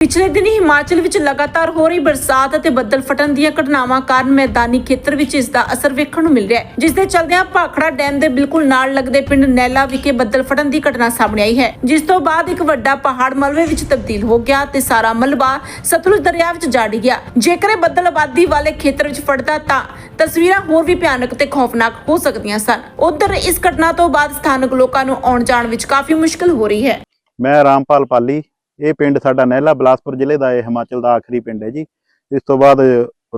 ਪਿਛਲੇ ਦਿਨੀ ਹਿਮਾਚਲ ਵਿੱਚ ਲਗਾਤਾਰ ਹੋ ਰਹੀ ਬਰਸਾਤ ਅਤੇ ਬੱਦਲ ਫਟਣ ਦੀਆਂ ਘਟਨਾਵਾਂ ਕਾਰਨ ਮੈਦਾਨੀ ਖੇਤਰ ਵਿੱਚ ਇਸ ਦਾ ਅਸਰ ਵੇਖਣ ਨੂੰ ਮਿਲ ਰਿਹਾ ਹੈ, ਜਿਸ ਦੇ ਚਲਦਿਆਂ ਭਾਖੜਾ ਡੈਮ ਦੇ ਬਿਲਕੁਲ ਨਾਲ ਲੱਗਦੇ ਪਿੰਡ ਨੈਲਾ ਵਿਖੇ ਬੱਦਲ ਫਟਣ ਦੀ ਘਟਨਾ ਸਾਹਮਣੇ ਆਈ ਹੈ, ਜਿਸ ਤੋਂ ਬਾਅਦ ਇੱਕ ਵੱਡਾ ਪਹਾੜ ਮਲਬੇ ਵਿੱਚ ਤਬਦੀਲ ਹੋ ਗਿਆ ਤੇ ਸਾਰਾ ਮਲਬਾ ਸਤਲੁਜ ਦਰਿਆ ਵਿੱਚ ਜਾ ਡਿੱਗਿਆ। ਜੇਕਰ ਇਹ ਬੱਦਲ ਆਬਾਦੀ ਵਾਲੇ ਖੇਤਰ ਵਿੱਚ ਫਟਦਾ ਤਾਂ ਤਸਵੀਰਾਂ ਹੋਰ ਵੀ ਭਿਆਨਕ ਤੇ ਖੌਫਨਾਕ ਹੋ ਸਕਦੀਆਂ ਸਨ। ਉਧਰ ਇਸ ਘਟਨਾ ਤੋਂ ਬਾਅਦ ਸਥਾਨਕ ਲੋਕਾਂ ਨੂੰ ਆਉਣ ਜਾਣ ਵਿੱਚ ਕਾਫੀ ਮੁਸ਼ਕਲ ਹੋ ਰਹੀ ਹੈ। ਮੈਂ ਰਾਮਪਾਲ ਪਾਲੀ ਇਹ ਪਿੰਡ ਸਾਡਾ ਨਹਿਲਾ ਬਲਾਸਪੁਰ ਜ਼ਿਲ੍ਹੇ ਦਾ ਇਹ ਹਿਮਾਚਲ ਦਾ ਆਖਰੀ ਪਿੰਡ ਹੈ ਜੀ। ਇਸ ਤੋਂ ਬਾਅਦ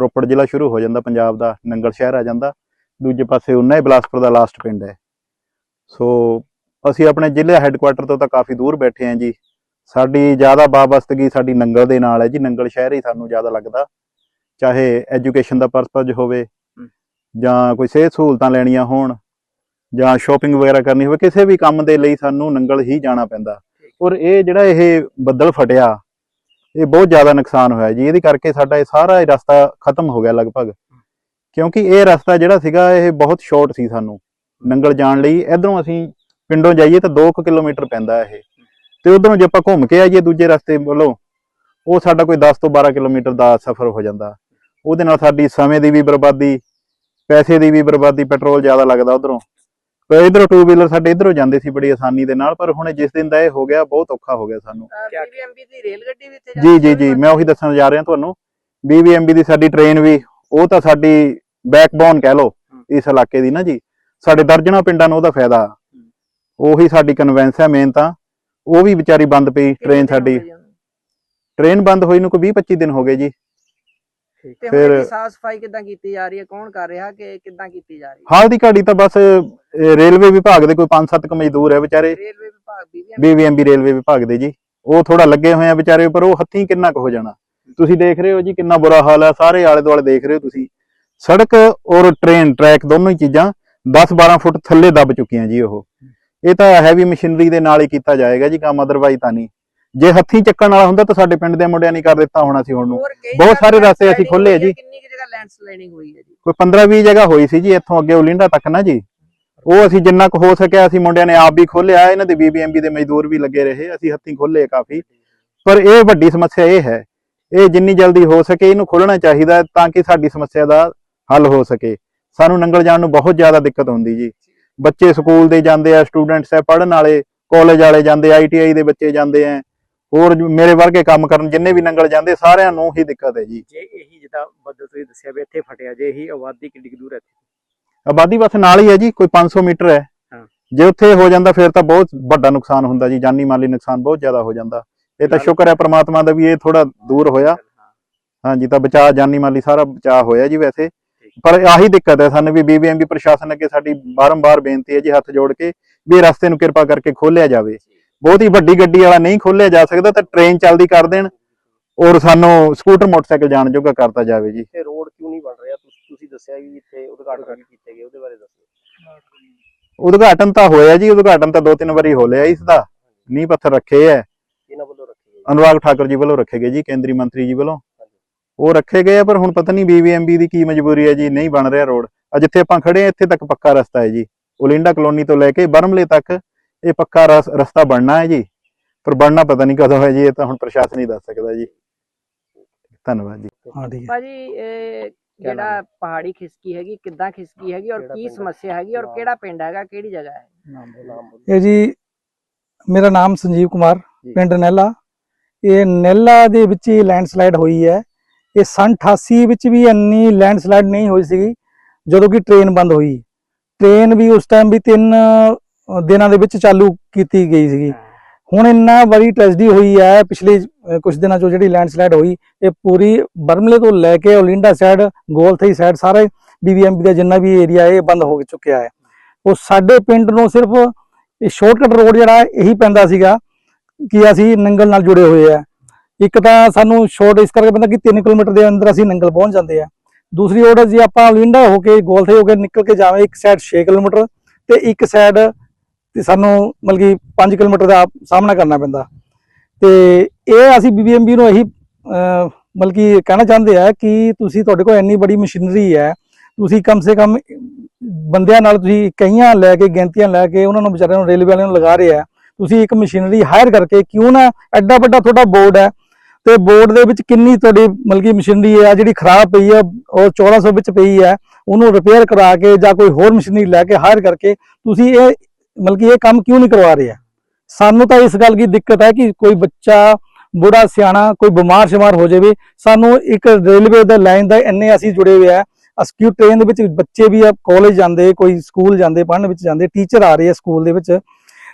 ਰੋਪੜ ਜ਼ਿਲ੍ਹਾ ਸ਼ੁਰੂ ਹੋ ਜਾਂਦਾ ਪੰਜਾਬ ਦਾ ਨੰਗਲ ਸ਼ਹਿਰ ਆ ਜਾਂਦਾ। ਦੂਜੇ ਪਾਸੇ ਉਨਾ ਹੀ ਬਲਾਸਪੁਰ ਦਾ ਲਾਸਟ ਪਿੰਡ ਹੈ। ਸੋ ਅਸੀਂ ਆਪਣੇ ਜ਼ਿਲ੍ਹੇ ਹੈੱਡਕੁਆਟਰ ਤੋਂ ਤਾਂ ਕਾਫੀ ਦੂਰ ਬੈਠੇ ਹਾਂ ਜੀ। ਸਾਡੀ ਜ਼ਿਆਦਾ ਵਾਬਸਤਗੀ ਸਾਡੀ ਨੰਗਲ ਦੇ ਨਾਲ ਹੈ ਜੀ। ਨੰਗਲ ਸ਼ਹਿਰ ਹੀ ਸਾਨੂੰ ਜ਼ਿਆਦਾ ਲੱਗਦਾ। ਚਾਹੇ ਐਜੂਕੇਸ਼ਨ ਦਾ ਪਰਪਸ ਹੋਵੇ ਜਾਂ ਕੋਈ ਸਿਹਤ ਸਹੂਲਤਾਂ ਲੈਣੀਆਂ ਹੋਣ ਜਾਂ ਸ਼ਾਪਿੰਗ ਵਗੈਰਾ ਕਰਨੀ ਹੋਵੇ ਕਿਸੇ ਵੀ ਕੰਮ ਦੇ ਲਈ ਸਾਨੂੰ ਨੰਗਲ ਹੀ ਜਾਣਾ ਪੈਂਦਾ। ਔਰ ਇਹ ਜਿਹੜਾ ਇਹ ਬੱਦਲ ਫਟਿਆ, ਇਹ ਬਹੁਤ ਜ਼ਿਆਦਾ ਨੁਕਸਾਨ ਹੋਇਆ ਜੀ। ਇਹਦੇ ਕਰਕੇ ਸਾਡਾ ਇਹ ਸਾਰਾ ਇਹ ਰਸਤਾ ਖਤਮ ਹੋ ਗਿਆ ਲਗਭਗ। ਕਿਉਂਕਿ ਇਹ ਰਸਤਾ ਜਿਹੜਾ ਸੀਗਾ, ਇਹ ਬਹੁਤ ਸ਼ਾਰਟ ਸੀ ਸਾਨੂੰ ਨੰਗਲ ਜਾਣ ਲਈ। ਇਧਰੋਂ ਅਸੀਂ ਪਿੰਡੋਂ ਜਾਈਏ ਤਾਂ 2 ਕਿਲੋਮੀਟਰ ਪੈਂਦਾ ਇਹ। ਤੇ ਉਧਰੋਂ ਜੇ ਆਪਾਂ ਘੁੰਮ ਕੇ ਆਈਏ ਦੂਜੇ ਰਸਤੇ ਵੱਲੋਂ, ਉਹ ਸਾਡਾ ਕੋਈ 10 ਤੋਂ 12 ਕਿਲੋਮੀਟਰ ਦਾ ਸਫ਼ਰ ਹੋ ਜਾਂਦਾ। ਉਹਦੇ ਨਾਲ ਸਾਡੀ ਸਮੇਂ ਦੀ ਵੀ ਬਰਬਾਦੀ, ਪੈਸੇ ਦੀ ਵੀ ਬਰਬਾਦੀ, ਪੈਟਰੋਲ ਜ਼ਿਆਦਾ ਲੱਗਦਾ ਉਧਰੋਂ। ਪਰ ਇਧਰੋਂ ਟੂ ਵੀਲਰ ਸਾਡੇ ਇਧਰੋਂ ਜਾਂਦੇ ਸੀ ਬੜੀ ਆਸਾਨੀ ਦੇ ਨਾਲ ਪਰ ਹੁਣ ਜਿਸ ਦਿਨ ਦਾ ਇਹ ਹੋ ਗਿਆ ਬਹੁਤ ਔਖਾ ਹੋ ਗਿਆ ਸਾਨੂੰ। ਬੀਬੀਐਮਬੀ ਦੀ ਰੇਲ ਗੱਡੀ ਵੀ ਇੱਥੇ ਜੀ ਜੀ ਜੀ ਮੈਂ ਉਹੀ ਦੱਸਣ ਜਾ ਰਿਹਾ ਤੁਹਾਨੂੰ। BBMB ਦੀ ਸਾਡੀ ਟ੍ਰੇਨ ਵੀ ਉਹ ਤਾਂ ਸਾਡੀ ਬੈਕਬੋਨ ਕਹਿ ਲਓ ਇਸ ਇਲਾਕੇ ਦੀ ਨਾ ਜੀ। ਸਾਡੇ ਦਰਜਣਾ ਪਿੰਡਾਂ ਨੂੰ ਉਹਦਾ ਫਾਇਦਾ। ਉਹੀ ਸਾਡੀ ਕਨਵੈਂਸ ਹੈ ਮੇਨ ਤਾਂ। ਉਹ ਵੀ ਵਿਚਾਰੀ ਬੰਦ ਪਈ ਟ੍ਰੇਨ ਸਾਡੀ। ਟ੍ਰੇਨ ਬੰਦ ਹੋਈ ਨੂੰ ਕੋਈ 20 25 ਦਿਨ ਹੋ ਗਏ ਜੀ। ਤੇ ਫਿਰ- ਫਿਰ ਸਾਫ਼ ਸਫ਼ਾਈ ਕਿਦਾਂ ਕੀਤੀ ਜਾ ਰਹੀ ਹੈ? ਕੌਣ ਕਰ ਰਿਹਾ ਕਿ ਕਿਦਾਂ ਕੀਤੀ ਜਾ ਰਹੀ ਹੈ? ਹਾਲ ਦੀ ਘੜੀ ਤਾਂ ਬਸ ਇਹ ਰੇਲਵੇ ਵਿਭਾਗ ਦੇ ਕੋਈ 5-7 ਕੁ ਮਜ਼ਦੂਰ ਹੈ ਵਿਚਾਰੇ। ਰੇਲਵੇ ਵਿਭਾਗ ਬੀਬੀਐਮਬੀ BBMB ਰੇਲਵੇ ਵਿਭਾਗ ਦੇ ਜੀ। ਉਹ ਥੋੜਾ ਲੱਗੇ ਹੋਏ ਆ ਵਿਚਾਰੇ ਪਰ ਉਹ ਹੱਥੀਂ ਕਿੰਨਾ ਕੁ ਹੋ ਜਾਣਾ। ਤੁਸੀਂ ਦੇਖ ਰਹੇ ਹੋ ਜੀ ਕਿੰਨਾ ਬੁਰਾ ਹਾਲ ਹੈ ਸਾਰੇ ਆਲੇ ਦੁਆਲੇ ਦੇਖ ਰਹੇ ਹੋ ਤੁਸੀਂ। ਸੜਕ ਔਰ ਟ੍ਰੇਨ ਟਰੈਕ ਦੋਨੋਂ ਹੀ ਚੀਜ਼ਾਂ 10-12 ਫੁੱਟ ਥੱਲੇ ਦੱਬ ਚੁੱਕੀਆਂ ਜੀ ਉਹ। ਇਹ ਤਾਂ ਹੈਵੀ ਮਸ਼ੀਨਰੀ ਦੇ ਨਾਲ ਹੀ ਕੀਤਾ ਜਾਏਗਾ ਜੀ ਕੰਮ ਅਦਰਵਾਈਜ਼ ਤਾਂ ਨਹੀਂ। ਜੇ ਹੱਥੀਂ ਚੱਕਣ ਵਾਲਾ ਹੁੰਦਾ ਤਾਂ ਸਾਡੇ ਪਿੰਡ ਦੇ ਮੁੰਡਿਆਂ ਨਹੀਂ ਕਰ ਦਿੱਤਾ ਹੋਣਾ ਸੀ ਹੁਣ ਨੂੰ। ਹੋਰ ਕਈ ਬਹੁਤ ਸਾਰੇ ਰਸਤੇ ਅਸੀਂ ਆ ਹੈ, ਜੀ। ਕਿੰਨੀ ਕਿ ਜਗ੍ਹਾ ਲੈਂਡਸਲਾਈਡਿੰਗ ਹੋਈ ਹੈ ਜੀ? ਕੋਈ 15-20 ਜਗ੍ਹਾ ਹੋਈ ਸੀ ਜੀ ਇੱਥੋਂ ਅੱਗੇ ਉਲਿੰਡਾ ਤੱਕ ਨਾ ਜੀ। ਉਹ ਅਸੀਂ ਜਿੰਨਾ ਕੁ ਹੋ ਸਕਿਆ ਅਸੀਂ ਮੁੰਡਿਆਂ ਨੇ ਆਪ ਵੀ ਖੋਲਿਆ ਇਹਨਾਂ ਦੇ BBMB ਦੇ ਮਜ਼ਦੂਰ ਵੀ ਲੱਗੇ ਰਹੇ ਅਸੀਂ ਹੱਥੀਂ ਖੋਲੇ ਕਾਫੀ। ਪਰ ਇਹ ਵੱਡੀ ਸਮੱਸਿਆ ਇਹ ਹੈ ਇਹ ਜਿੰਨੀ ਜਲਦੀ ਹੋ ਸਕੇ ਇਹਨੂੰ ਖੋਲਣਾ ਚਾਹੀਦਾ ਹੈ ਤਾਂ ਕਿ ਸਾਡੀ ਸਮੱਸਿਆ ਦਾ ਹੱਲ ਹੋ ਸਕੇ। ਸਾਨੂੰ ਨੰਗਲ ਜਾਣ ਨੂੰ ਬਹੁਤ ਜ਼ਿਆਦਾ ਦਿੱਕਤ ਹੁੰਦੀ ਜੀ। ਬੱਚੇ ਸਕੂਲ ਦੇ ਜਾਂਦੇ ਆ ਸਟੂਡੈਂਟਸ ਹੈ ਪੜ੍ਹਨ ਵਾਲੇ ਕਾਲਜ ਵਾਲੇ ਜਾਂਦੇ ਆਈਟੀਆਈ ਦੇ ਬੱਚੇ ਜਾਂਦੇ ਆ। ਹੋਰ ਜੋ ਮੇਰੇ ਵਰਗੇ ਕੰਮ ਕਰਨ ਜਿੰਨੇ ਵੀ ਨੰਗਲ ਜਾਂਦੇ ਸਾਰਿਆਂ ਨੂੰ ਹੀ ਦਿੱਕਤ ਹੈ ਜੀ। ਜੇ ਇਹੀ ਜਿੱਦਾਂ ਬੱਦਲ ਤੁਸੀਂ ਦੱਸਿਆ ਵੀ ਇੱਥੇ ਫਟਿਆ ਜੇ ਇਹੀ ਆਬਾਦੀ ਕਿੰਨੀ ਕੁ ਦੂਰ ਹੈ ਇੱਥੇ? ਆਬਾਦੀ ਬਸ ਨਾਲ ਹੀ ਹੈ ਜੀ ਕੋਈ 500 ਮੀਟਰ ਹੈ। ਹਾਂ। ਜੇ ਉੱਥੇ ਹੋ ਜਾਂਦਾ ਫਿਰ ਤਾਂ ਬਹੁਤ ਵੱਡਾ ਨੁਕਸਾਨ ਹੁੰਦਾ ਜੀ ਜਾਨੀ ਮਾਲੀ ਨੁਕਸਾਨ ਬਹੁਤ ਜ਼ਿਆਦਾ ਹੋ ਜਾਂਦਾ। ਇਹ ਤਾਂ ਸ਼ੁਕਰ ਹੈ ਪ੍ਰਮਾਤਮਾ ਦਾ ਵੀ ਇਹ ਥੋੜਾ ਦੂਰ ਹੋਇਆ। ਹਾਂਜੀ ਤਾਂ ਬਚਾ ਜਾਨੀ ਮਾਲੀ ਸਾਰਾ ਬਚਾ ਹੋਇਆ ਜੀ ਵੈਸੇ। ਪਰ ਆਹੀ ਦਿੱਕਤ ਹੈ ਸਾਨੂੰ ਵੀ BBMB ਪ੍ਰਸ਼ਾਸਨ ਅੱਗੇ ਸਾਡੀ ਬਾਰੰਬਾਰ ਬੇਨਤੀ ਹੈ ਜੀ ਹੱਥ ਜੋੜ ਕੇ ਵੀ ਇਹ ਰਸਤੇ ਨੂੰ ਕਿਰਪਾ ਕਰਕੇ ਖੋਲਿਆ ਜਾਵੇ। ਬਹੁਤ ਹੀ ਵੱਡੀ ਗੱਡੀ ਵਾਲਾ ਨਹੀਂ ਖੋਲਿਆ ਜਾ ਸਕਦਾ ਤਾਂ ਟ੍ਰੇਨ ਚੱਲਦੀ ਕਰ ਦੇਣ ਔਰ ਸਾਨੂੰ ਸਕੂਟਰ ਮੋਟਰਸਾਈਕਲ ਜਾਣ ਜੋਗਾ ਕਰਤਾ ਜਾਵੇ ਜੀ। ਇੱਥੇ ਰੋਡ ਕਿਉਂ ਨਹੀਂ ਬਣ ਰਿਹਾ? ਤੁਸੀਂ ਤੁਸੀਂ ਦੱਸਿਆ ਵੀ ਇੱਥੇ ਉਦਘਾਟਨ ਵੀ ਕੀਤੇ ਗਏ ਉਹਦੇ ਬਾਰੇ ਦੱਸੋ। ਉਦਘਾਟਨ ਤਾਂ ਹੋਇਆ ਜੀ ਉਦਘਾਟਨ ਤਾਂ ਦੋ ਤਿੰਨ ਵਾਰੀ ਹੋ ਲਿਆ ਇਸ ਦਾ ਨੀਂਹ ਪੱਥਰ ਰੱਖੇ ਹੈ ਇਹਨਾਂ ਵੱਲੋਂ ਰੱਖੀ ਗਈ ਅਨੁਰਾਗ ਠਾਕੁਰ ਜੀ ਵੱਲੋਂ ਰੱਖੇ ਗਏ ਜੀ ਕੇਂਦਰੀ ਮੰਤਰੀ ਜੀ ਵੱਲੋਂ। ਉਹ ਰੱਖੇ ਗਏ ਆ ਪਰ ਹੁਣ ਪਤਾ ਨਹੀਂ BBMB ਦੀ ਕੀ ਮਜਬੂਰੀ ਹੈ ਜੀ ਨਹੀਂ ਬਣ ਰਿਹਾ ਰੋਡ ਆ ਜਿੱਥੇ ਆਪਾਂ ਖੜੇ ਆ ਇੱਥੇ ਤੱਕ ਪੱਕਾ ਰਸਤਾ ਹੈ ਜੀ। ਓਲਿੰਡਾ ਕਲੋਨੀ ਤੋਂ ਲੈ ਕੇ ਬਰਮਲੇ ਤੱਕ ਇਹ ਪੱਕਾ ਰਸ- ਰਸਤਾ ਬਣਨਾ ਹੈ ਜੀ। ਪਰ ਬਣਨਾ ਪਤਾ ਨਹੀਂ ਕਦੋਂ ਹੈ ਜੀ ਇਹ ਤਾਂ ਹੁਣ ਪ੍ਰਸ਼ਾਸਨ ਹੀ ਦੱਸ ਸਕਦਾ ਜੀ। ਧੰਨਵਾਦ ਜੀ। ਹਾਂ ਠੀਕ ਹੈ। ਭਾਜੀ ਇਹ ਜਿਹੜਾ ਪਹਾੜੀ ਖਿਸਕੀ ਹੈਗੀ ਕਿੱਦਾਂ ਖਿਸਕੀ ਹੈਗੀ ਔਰ ਕੀ? ਸਮੱਸਿਆ ਹੈਗੀ ਔਰ। ਕਿਹੜਾ ਪਿੰਡ ਹੈਗਾ ਕਿਹੜੀ ਜਗ੍ਹਾ ਹੈ? ਇਹ ਜੀ ਮੇਰਾ ਨਾਮ ਸੰਜੀਵ ਕੁਮਾਰ। ਪਿੰਡ ਨੈਲਾ। ਇਹ ਨੈਲਾ ਦੇ ਵਿੱਚ ਹੀ ਲੈਂਡਸਲਾਈਡ ਹੋਈ ਹੈ। ਇਹ ਸੰਨ 88 ਵਿੱਚ ਵੀ ਇੰਨੀ ਲੈਂਡਸਲਾਈਡ ਨਹੀਂ ਹੋਈ ਸੀਗੀ ਜਦੋਂ ਕਿ ਟ੍ਰੇਨ ਬੰਦ ਹੋਈ। ਟ੍ਰੇਨ ਵੀ ਉਸ ਟਾਈਮ ਵੀ ਤਿੰਨ ਦਿਨਾਂ ਦੇ ਵਿੱਚ ਚਾਲੂ ਕੀਤੀ ਗਈ ਸੀਗੀ। ਹੁਣ ਇੰਨਾ ਬੜੀ ਟ੍ਰੈਜਡੀ ਹੋਈ ਹੈ ਪਿਛਲੇ ਅ, ਕੁਝ ਦਿਨਾਂ ਚੋਂ ਜਿਹੜੀ ਲੈਂਡਸਲਾਈਡ ਹੋਈ ਇਹ ਪੂਰੀ ਬਰਮਲੇ ਤੋਂ ਲੈ ਕੇ ਓਲਿੰਡਾ ਸਾਈਡ ਗੋਲਥਈ ਸਾਈਡ ਸਾਰੇ BBMB ਦਾ ਜਿੰਨਾ ਵੀ ਏਰੀਆ ਇਹ ਬੰਦ ਹੋ ਚੁੱਕਿਆ ਹੈ। ਉਹ ਸਾਡੇ ਪਿੰਡ ਨੂੰ ਸਿਰਫ ਇਹ ਸ਼ਾਰਟਕਟ ਰੋਡ ਜਿਹੜਾ ਇਹੀ ਪੈਂਦਾ ਸੀਗਾ ਕਿ ਅਸੀਂ ਨੰਗਲ ਨਾਲ ਜੁੜੇ ਹੋਏ ਆ। ਇੱਕ ਤਾਂ ਸਾਨੂੰ ਸ਼ਾਰਟ ਇਸ ਕਰਕੇ ਪੈਂਦਾ ਕਿ 3 ਕਿਲੋਮੀਟਰ ਦੇ ਅੰਦਰ ਅਸੀਂ ਨੰਗਲ ਪਹੁੰਚ ਜਾਂਦੇ ਆ। ਦੂਸਰੀ ਰੋਡ ਜੇ ਆਪਾਂ ਓਲਿੰਡਾ ਹੋ ਕੇ ਗੋਲਥੇ ਹੋ ਕੇ ਨਿਕਲ ਕੇ ਜਾਵੇਂ ਇੱਕ ਸਾਈਡ 6 ਕਿਲੋਮੀਟਰ ਤੇ ਇੱਕ ਸਾਈਡ ਤੇ ਸਾਨੂੰ ਮਤਲਬ ਕਿ 5 ਕਿਲੋਮੀਟਰ ਦਾ ਸਾਹਮਣਾ ਕਰਨਾ ਪੈਂਦਾ। ਤੇ ਇਹ ਅਸੀਂ BBMB ਨੂੰ ਇਹੀ ਮਤਲਬ ਕਿ ਕਹਿਣਾ ਚਾਹੁੰਦੇ ਆ ਕਿ ਤੁਸੀਂ ਤੁਹਾਡੇ ਕੋਲ ਇੰਨੀ ਬੜੀ ਮਸ਼ੀਨਰੀ ਹੈ, ਤੁਸੀਂ ਕਮ ਸੇ ਕਮ ਬੰਦਿਆਂ ਨਾਲ ਤੁਸੀਂ ਕਈਆਂ ਲੈ ਕੇ, ਗਿਣਤੀਆਂ ਲੈ ਕੇ ਉਹਨਾਂ ਨੂੰ ਵਿਚਾਰਿਆਂ ਨੂੰ ਰੇਲਵੇ ਵਾਲਿਆਂ ਨੂੰ ਲਗਾ ਰਹੇ ਆ। ਤੁਸੀਂ ਇੱਕ ਮਸ਼ੀਨਰੀ ਹਾਇਰ ਕਰਕੇ ਕਿਉਂ ਨਾ ਐਡਾ ਵੱਡਾ ਤੁਹਾਡਾ ਬੋਰਡ ਹੈ ਤੇ ਬੋਰਡ ਦੇ ਵਿੱਚ ਕਿੰਨੀ ਤੁਹਾਡੀ ਮਤਲਬ ਕਿ ਮਸ਼ੀਨਰੀ ਹੈ ਜਿਹੜੀ ਖਰਾਬ ਪਈ ਹੈ ਉਹ 1400 ਵਿੱਚ ਪਈ ਹੈ, ਉਹਨੂੰ ਰਿਪੇਅਰ ਕਰਾ ਕੇ ਜਾਂ ਕੋਈ ਹੋਰ ਮਸ਼ੀਨਰੀ ਲੈ ਕੇ ਹਾਇਰ ਕਰਕੇ ਤੁਸੀਂ ਇਹ ਮਤਲਬ ਕਿ ਇਹ ਕੰਮ ਕਿਉਂ ਨਹੀਂ ਕਰਵਾ ਰਹੇ? ਆ ਸਾਨੂੰ ਤਾਂ ਇਸ ਗੱਲ ਦੀ ਦਿੱਕਤ ਹੈ ਕਿ ਕੋਈ ਬੱਚਾ, ਬੁੜਾ, ਸਿਆਣਾ, ਕੋਈ ਬਿਮਾਰ ਸ਼ਿਮਾਰ ਹੋ ਜਾਵੇ, ਸਾਨੂੰ ਇੱਕ ਰੇਲਵੇ ਦਾ ਲਾਈਨ ਦਾ ਇੰਨੇ ਅਸੀਂ ਜੁੜੇ ਹੋਏ ਆ ਅਸਕਿਊ ਟ੍ਰੇਨ ਦੇ ਵਿੱਚ ਬੱਚੇ ਵੀ ਆ ਕਾਲਜ ਜਾਂਦੇ, ਕੋਈ ਸਕੂਲ ਜਾਂਦੇ, ਪੜ੍ਹਨ ਵਿੱਚ ਜਾਂਦੇ ਟੀਚਰ ਆ ਰਹੇ ਆ ਸਕੂਲ ਦੇ ਵਿੱਚ।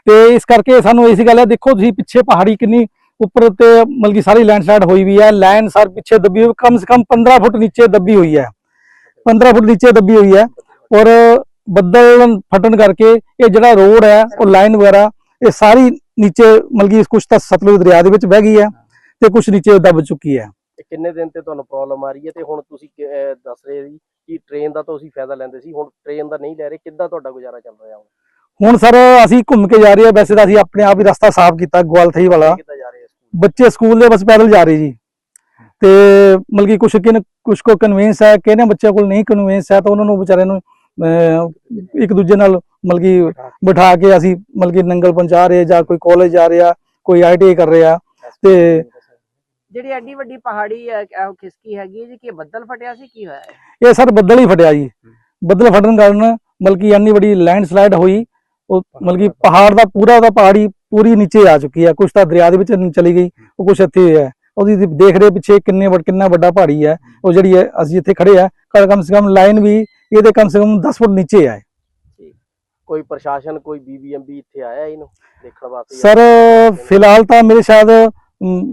ਤੇ ਇਸ ਕਰਕੇ ਸਾਨੂੰ ਇਸ ਗੱਲ ਹੈ, ਦੇਖੋ ਤੁਸੀਂ ਪਿੱਛੇ ਪਹਾੜੀ ਕਿੰਨੀ ਉੱਪਰ ਤੇ ਮਤਲਬ ਕਿ ਸਾਰੀ ਲੈਂਡਸਲਾਈਡ ਹੋਈ ਵੀ ਹੈ ਲਾਈਨ ਸਰ ਪਿੱਛੇ ਦੱਬੀ ਹੋਈ, ਕਮ ਸੇ ਕਮ 15 ਫੁੱਟ ਨੀਚੇ ਦੱਬੀ ਹੋਈ ਹੈ। 15 ਫੁੱਟ ਨੀਚੇ ਦੱਬੀ ਹੋਈ ਹੈ। ਔਰ ਬੱਦਲ ਫਟਣ ਕਰਕੇ ਇਹ ਜਿਹੜਾ ਰੋਡ ਹੈ ਉਹ ਲਾਈਨ ਵਗੈਰਾ ਇਹ ਸਾਰੀ ਨੀਚੇ ਮਤਲਬ ਕਿ ਕੁਛ ਤਾਂ ਸਤਲੁਜ ਦਰਿਆ ਦੇ ਵਿੱਚ ਵਹਿ ਗਈ ਹੈ ਤੇ ਕੁਛ ਨੀਚੇ ਦੱਬ ਚੁੱਕੀ ਹੈ। ਕਿੰਨੇ ਦਿਨ ਤੇ ਤੁਹਾਨੂੰ ਪ੍ਰੋਬਲਮ ਆ ਰਹੀ ਹੈ? ਤੇ ਹੁਣ ਤੁਸੀਂ ਦੱਸ ਰਹੇ ਜੀ ਕਿ ਟ੍ਰੇਨ ਦਾ ਤੁਸੀਂ ਫਾਇਦਾ ਲੈਂਦੇ ਸੀ ਹੁਣ ਟ੍ਰੇਨ ਦਾ ਨਹੀਂ ਲੈ ਰਹੇ ਕਿੱਦਾਂ ਤੁਹਾਡਾ ਗੁਜ਼ਾਰਾ ਚੱਲ ਰਿਹਾ ਹੁਣ? ਹੁਣ ਸਰ ਅਸੀਂ ਘੁੰਮ ਕੇ ਜਾ ਰਹੇ ਹਾਂ ਵੈਸੇ ਤਾਂ ਅਸੀਂ ਆਪਣੇ ਆਪ ਹੀ ਰਸਤਾ ਸਾਫ਼ ਕੀਤਾ ਗਵਾਲਥਈ ਵਾਲਾ। ਆ ਬੱਚੇ ਸਕੂਲ ਦੇ ਬਸ ਪੈਦਲ ਜਾ ਰਹੇ ਜੀ। ਤੇ ਮਤਲਬ ਕੁਛ ਕਿਨ ਕੁਛ ਕੋ ਕਨਵੀਨਸ ਹੈ ਕਿਹਨੇ ਬੱਚਿਆਂ ਕੋਲ ਨਹੀਂ ਕਨਵੀਨਸ ਹੈ ਤਾਂ ਉਹਨਾਂ ਨੂੰ ਵਿਚਾਰਿਆਂ ਨੂੰ ਇੱਕ ਦੂਜੇ ਨਾਲ ਮਤਲਬ ਕਿ ਬਿਠਾ ਕੇ ਅਸੀਂ ਮਤਲਬ ਕਿ ਨੰਗਲ ਪਹੁੰਚਾ ਰਹੇ ਜਾਂ ਕੋਈ ਕਾਲਜ ਜਾ ਰਿਹਾ ਕੋਈ ਆਈਟੀਆਈ ਕਰ ਰਿਹਾ ਤੇ ਜਿਹੜੀ ਐਡੀ ਵੱਡੀ ਪਹਾੜੀ ਖਿਸਕੀ ਹੈਗੀ ਜੀ? ਕਿ ਬੱਦਲ ਫਟਿਆ ਸੀ ਕੀ ਹੋਇਆ? ਇਹ ਸਰ ਬੱਦਲ ਹੀ ਫਟਿਆ ਜੀ। ਬੱਦਲ ਫਟਣ ਕਾਰਨ ਮਤਲਬ ਕਿ ਇੰਨੀ ਵੱਡੀ ਲੈਂਡਸਲਾਈਡ ਹੋਈ ਉਹ ਮਤਲਬ ਕਿ ਪਹਾੜ ਦਾ ਪੂਰਾ ਦਾ ਪਹਾੜੀ ਪੂਰੀ ਨੀਚੇ ਆ ਚੁੱਕੀ ਹੈ। ਕੁਛ ਤਾਂ ਦਰਿਆ ਦੇ ਵਿੱਚ ਚਲੀ ਗਈ ਉਹ ਕੁਛ ਇੱਥੇ ਹੈ। ਉਹਦੀ ਦੇਖ ਰਹੇ ਪਿੱਛੇ ਕਿੰਨੇ ਵੱਡ ਕਿੰਨਾ ਵੱਡਾ ਪਹਾੜੀ ਹੈ। ਉਹ ਜਿਹੜੀ ਹੈ ਅਸੀਂ ਇੱਥੇ ਖੜੇ ਆ ਕਮ ਸੇ ਕਮ ਲਾਈਨ ਵੀ ਇਹਦੇ ਕਮ ਸੇ ਕਮ 10 ਫੁੱਟ ਨੀਚੇ ਹੈ ਕੋਈ ਪ੍ਰਸ਼ਾਸਨ ਕੋਈ ਬੀਬੀਐਮਬੀ ਇੱਥੇ ਆਇਆ ਇਹਨੂੰ ਦੇਖਣ ਵਾਸਤੇ? ਸਰ ਫਿਲਹਾਲ ਤਾਂ ਮੇਰੇ ਸ਼ਾਇਦ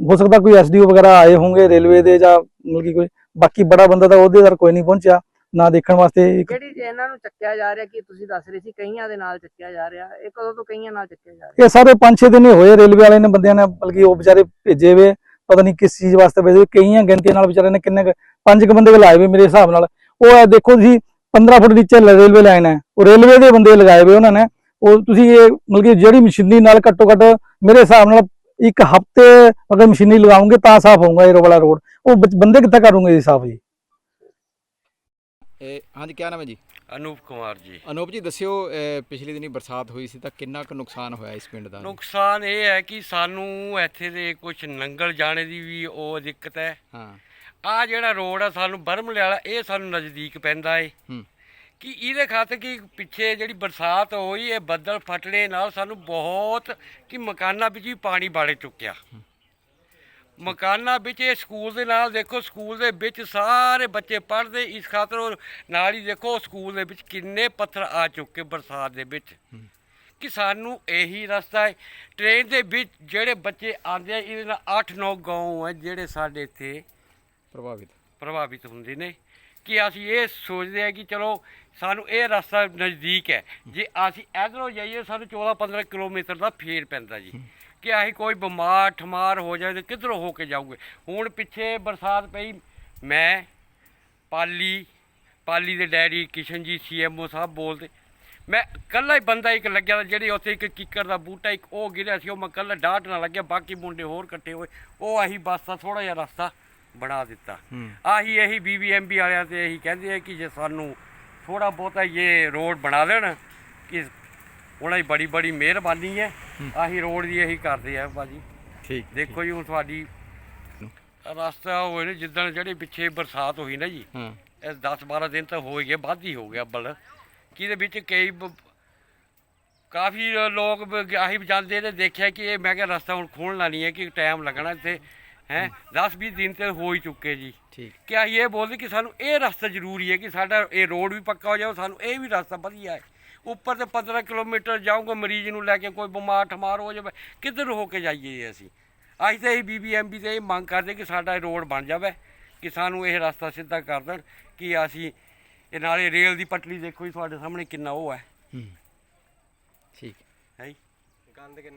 ਹੋ ਸਕਦਾ ਕੋਈ ਐਸਡੀਓ ਵਗੈਰਾ ਆਏ ਹੋਣਗੇ ਰੇਲਵੇ ਦੇ ਜਾਂ ਮਤਲਬ ਕੋਈ ਬਾਕੀ ਬੜਾ ਬੰਦਾ ਤਾਂ ਉਹਦੇ ਦਰ ਕੋਈ ਨਹੀਂ ਪਹੁੰਚਿਆ ਨਾ ਦੇਖਣ ਵਾਸਤੇ ਜਿਹੜੀ ਇਹਨਾਂ ਨੂੰ ਚੱਕਿਆ ਜਾ ਰਿਹਾ ਕਿ ਤੁਸੀਂ ਦੱਸ ਰਹੇ ਸੀ ਕਈਆਂ ਦੇ ਨਾਲ ਚੱਕਿਆ ਜਾ ਰਿਹਾ ਇਹ ਕਦੋਂ ਤੋਂ ਕਈਆਂ ਨਾਲ ਚੱਕਿਆ ਜਾ ਰਿਹਾ? ਇਹ ਸਾਰੇ 5-6 ਦਿਨ ਹੀ ਹੋਏ ਰੇਲਵੇ ਵਾਲੇ ਨੇ ਬੰਦਿਆਂ ਨੇ ਬਲਕਿ ਉਹ ਵਿਚਾਰੇ ਭੇਜੇ ਵੇ ਪਤਾ ਨਹੀਂ ਕਿਸ ਚੀਜ਼ ਵਾਸਤੇ ਭੇਜੇ ਕਈਆਂ ਗਿਣਤੀ ਨਾਲ ਵਿਚਾਰੇ ਨੇ ਕਿੰਨੇ ਕੁ- ਪੰਜ ਕੁ ਬੰਦੇ ਲਾਏ ਵੇ ਮੇਰੇ ਹਿਸਾਬ ਨਾਲ। ਉਹ ਦੇਖੋ ਤੁਸੀਂ 15 ਫੁੱਟ ਨੀਚੇ ਰੇਲਵੇ ਲਾਈਨ ਹੈ। ਉਹ ਰੇਲਵੇ ਦੇ ਬੰਦੇ ਲਗਾਏ ਵੇ ਉਹਨਾਂ ਨੇ। ਉਹ ਤੁਸੀਂ ਇਹ ਮਤਲਬ ਕਿ ਜਿਹੜੀ ਮਸ਼ੀਨੀ ਨਾਲ ਘੱਟੋ ਘੱਟ ਮੇਰੇ ਹਿਸਾਬ ਨਾਲ ਇੱਕ ਹਫ਼ਤੇ ਅਗਰ ਮਸ਼ੀਨੀ ਲਗਾਉਂਗੇ ਤਾਂ ਸਾਫ਼ ਹੋਊਗਾ ਇਹ ਵਾਲਾ ਰੋਡ। ਉਹ ਬੰਦੇ ਕਿੱਥੇ ਕਰੂਗੇ ਜੀ ਸਾਫ਼ ਜੀ? ਇਹ ਹਾਂਜੀ ਕੀ ਨਾਮ ਹੈ ਜੀ? ਅਨੂਪ ਕੁਮਾਰ ਜੀ। ਅਨੂਪ ਜੀ ਦੱਸਿਓ ਪਿਛਲੇ ਦਿਨੀ ਬਰਸਾਤ ਹੋਈ ਸੀ ਤਾਂ ਕਿੰਨਾ ਕੁ ਨੁਕਸਾਨ ਹੋਇਆ ਇਸ ਪਿੰਡ ਦਾ? ਨੁਕਸਾਨ ਇਹ ਹੈ ਕਿ ਸਾਨੂੰ ਇੱਥੇ ਦੇ ਕੁਝ ਨੰਗਲ ਜਾਣੇ ਦੀ ਵੀ ਉਹ ਦਿੱਕਤ ਹੈ। ਹਾਂ। ਆ ਜਿਹੜਾ ਰੋਡ ਆ ਸਾਨੂੰ ਬਰਮਲੇ ਵਾਲਾ ਇਹ ਸਾਨੂੰ ਨਜ਼ਦੀਕ ਪੈਂਦਾ ਏ। ਹੂੰ। ਕਿ ਇਹਦੇ ਖਾਤਰ ਕਿ ਪਿੱਛੇ ਜਿਹੜੀ ਬਰਸਾਤ ਹੋਈ ਇਹ ਬੱਦਲ ਫਟਣੇ ਨਾਲ ਸਾਨੂੰ ਬਹੁਤ ਕਿ ਮਕਾਨਾਂ ਵਿੱਚ ਵੀ ਪਾਣੀ ਬਾੜੇ ਚੁੱਕਿਆ। ਮਕਾਨਾਂ ਵਿੱਚ ਇਹ ਸਕੂਲ ਦੇ ਨਾਲ ਦੇਖੋ ਸਕੂਲ ਦੇ ਵਿੱਚ ਸਾਰੇ ਬੱਚੇ ਪੜ੍ਹਦੇ ਇਸ ਖਾਤਰ ਉਹ ਨਾਲ ਹੀ ਦੇਖੋ ਸਕੂਲ ਦੇ ਵਿੱਚ ਕਿੰਨੇ ਪੱਥਰ ਆ ਚੁੱਕੇ ਬਰਸਾਤ ਦੇ ਵਿੱਚ। ਕਿ ਸਾਨੂੰ ਇਹੀ ਰਸਤਾ ਹੈ ਟ੍ਰੇਨ ਦੇ ਵਿੱਚ ਜਿਹੜੇ ਬੱਚੇ ਆਉਂਦੇ ਆ ਇਹਦੇ ਨਾਲ 8-9 ਗਾਉਂ ਹੈ ਜਿਹੜੇ ਸਾਡੇ ਇੱਥੇ ਪ੍ਰਭਾਵਿਤ। ਪ੍ਰਭਾਵਿਤ ਹੁੰਦੇ ਨੇ ਕਿ ਅਸੀਂ ਇਹ ਸੋਚਦੇ ਆ ਕਿ ਚਲੋ ਸਾਨੂੰ ਇਹ ਰਸਤਾ ਨਜ਼ਦੀਕ ਹੈ। ਜੇ ਅਸੀਂ ਇਧਰੋਂ ਜਾਈਏ ਸਾਨੂੰ 14-15 ਕਿਲੋਮੀਟਰ ਦਾ ਫੇਰ ਪੈਂਦਾ ਜੀ। ਕਿ ਅਸੀਂ ਕੋਈ ਬਿਮਾਰ ਠਮਾਰ ਹੋ ਜਾਏ ਤੇ ਕਿੱਧਰੋਂ ਹੋ ਕੇ ਜਾਊਗੇ? ਹੁਣ ਪਿੱਛੇ ਬਰਸਾਤ ਪਈ, ਮੈਂ, ਪਾਲੀ ਪਾਲੀ ਦੇ ਡੈਡੀ ਕਿਸ਼ਨ ਜੀ ਸੀਐਮਓ ਸਾਹਿਬ ਬੋਲਦੇ। ਮੈਂ ਕੱਲਾ ਹੀ ਬੰਦਾ ਇੱਕ ਲੱਗਿਆ, ਜਿਹੜੇ ਉੱਥੇ ਇੱਕ ਕਿੱਕਰ ਦਾ ਬੂਟਾ, ਇੱਕ ਉਹ ਗਿਰਿਆ ਸੀ, ਉਹ ਮੈਂ ਕੱਲਾ ਡਾਟ ਨਾ ਲੱਗਿਆ, ਬਾਕੀ ਮੁੰਡੇ ਹੋਰ ਇਕੱਠੇ ਹੋਏ। ਉਹ ਆਹੀ ਬਸ ਦਾ ਥੋੜਾ ਜਿਹਾ ਰਸਤਾ। ਬਣਾ ਦਿੱਤਾ। ਆਹੀ ਇਹੀ ਬੀਬੀਐਮਬੀ ਵਾਲਿਆਂ ਤੇ ਇਹੀ ਕਹਿੰਦੇ ਆ ਕਿ ਜੇ ਸਾਨੂੰ ਥੋੜਾ ਬਹੁਤਾ ਇਹ ਰੋਡ ਬਣਾ ਦੇਣ ਕਿ ਉਹਨਾਂ ਦੀ ਬੜੀ ਬੜੀ ਮਿਹਰਬਾਨੀ ਹੈ। ਆਹੀ ਰੋਡ ਦੀ ਇਹੀ ਕਰਦੇ ਆ ਬਾਜੀ ਠੀਕ ਦੇਖੋ ਜੀ ਹੁਣ ਤੁਹਾਡੀ ਰਸਤਾ ਹੋਏ ਨੇ ਜਿੱਦਣ ਜਿਹੜੀ ਪਿੱਛੇ ਬਰਸਾਤ ਹੋਈ ਨਾ ਜੀ ਇਹ 10 12 ਦਿਨ ਤਾਂ ਹੋ ਗਏ ਵੱਧ ਹੀ ਹੋ ਗਿਆ ਬਲ ਕਿਹਦੇ ਵਿੱਚ ਕਈ ਕਾਫੀ ਲੋਕ ਆਹੀ ਜਾਂਦੇ ਨੇ ਦੇਖਿਆ ਕਿ ਇਹ ਮੈਂ ਕਿਹਾ ਰਸਤਾ ਹੁਣ ਖੋਲਣਾ ਨਹੀਂ ਹੈ ਕਿ ਟਾਈਮ ਲੱਗਣਾ ਇੱਥੇ। ਹੈ 10 20 ਦਿਨ ਤੇ ਹੋ ਹੀ ਚੁੱਕੇ ਜੀ। ਠੀਕ। ਕਿ ਅਸੀਂ ਇਹ ਬੋਲਦੇ ਕਿ ਸਾਨੂੰ ਇਹ ਰਸਤਾ ਜ਼ਰੂਰੀ ਹੈ ਕਿ ਸਾਡਾ ਇਹ ਰੋਡ ਵੀ ਪੱਕਾ ਹੋ ਜਾਵੇ ਸਾਨੂੰ ਇਹ ਵੀ ਰਸਤਾ ਵਧੀਆ ਹੈ। ਉੱਪਰ ਤੇ 15 ਕਿਲੋਮੀਟਰ ਜਾਊਗਾ ਮਰੀਜ਼ ਨੂੰ ਲੈ ਕੇ ਕੋਈ ਬਿਮਾਰ ਠਮਾਰ ਹੋ ਜਾਵੇ ਕਿੱਧਰ ਹੋ ਕੇ ਜਾਈਏ ਅਸੀਂ? ਅਸੀਂ ਤਾਂ ਇਹ ਬੀਬੀਐਮਬੀ ਤੇ ਇਹ ਮੰਗ ਕਰਦੇ ਕਿ ਸਾਡਾ ਇਹ ਰੋਡ ਬਣ ਜਾਵੇ ਕਿ ਸਾਨੂੰ ਇਹ ਰਸਤਾ ਸਿੱਧਾ ਕਰ ਦੇਣ ਕਿ ਅਸੀਂ ਇਹ ਨਾਲੇ ਰੇਲ ਦੀ ਪਟੜੀ ਦੇਖੋ ਜੀ ਤੁਹਾਡੇ ਸਾਹਮਣੇ ਕਿੰਨਾ ਉਹ ਹੈ। ਹੂੰ। ਠੀਕ। ਹੈ ਜੀ?